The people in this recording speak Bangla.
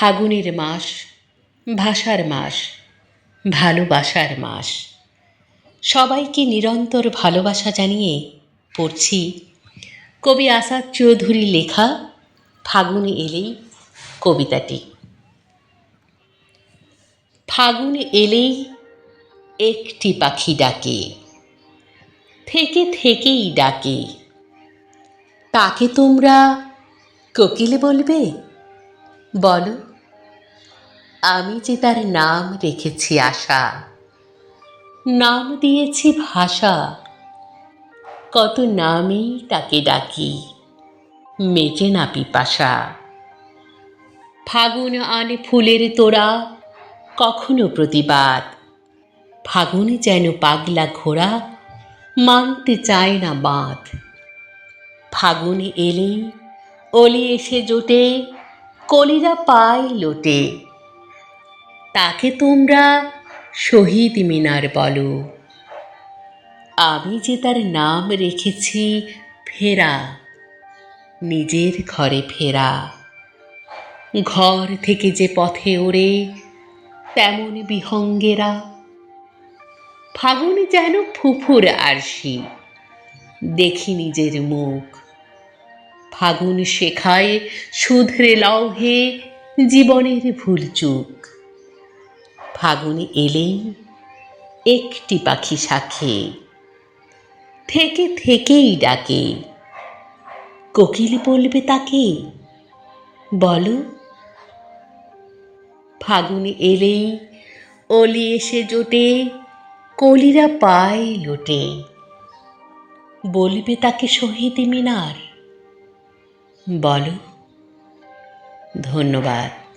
ফাগুনের মাস, ভাষার মাস, ভালোবাসার মাস। সবাইকে নিরন্তর ভালোবাসা জানিয়ে পড়ছি কবি আসাদ চৌধুরী লেখা ফাগুন এলেই কবিতাটি। ফাগুন এলেই একটি পাখি ডাকে, থেকে থেকেই ডাকে। তাকে তোমরা কোকিল বলবে? বলো, আমি যে তার নাম রেখেছি আশা, নাম দিয়েছি ভাষা, কত নামেই তাকে ডাকি মেটে না পিপাসা। ফাগুন আনে ফুলের তোড়া, কখনো প্রতিবাদ, ফাগুন যেন পাগলা ঘোড়া, মানতে চায় না বাঁধ। ফাগুন এলেই, অলি এসে জোটে কলিরা পায় লোটে। তাকে তোমরা শহীদ মিনার বলো। আমি যে তার নাম রেখেছি ফেরা, নিজের ঘরে ফেরা। ঘর থেকে যে পথে ওড়ে তেমন বিহঙ্গেরা। ফাগুনে যেন ফুফুর আরশি, দেখি নিজের মুখ ফাগুন শেখায় শুধরে লৌহে জীবনের ভুল চুক। ফাগুনে এলেই একটি পাখি সাথে থেকে থেকেই ডাকে। কোকিল বলবে তাকে, বলো। ফাগুনে এলেই অলি এসে জোটে, কলিরা পায় লোটে। বলবে তাকে শহীদ মিনার বলো। ধন্যবাদ।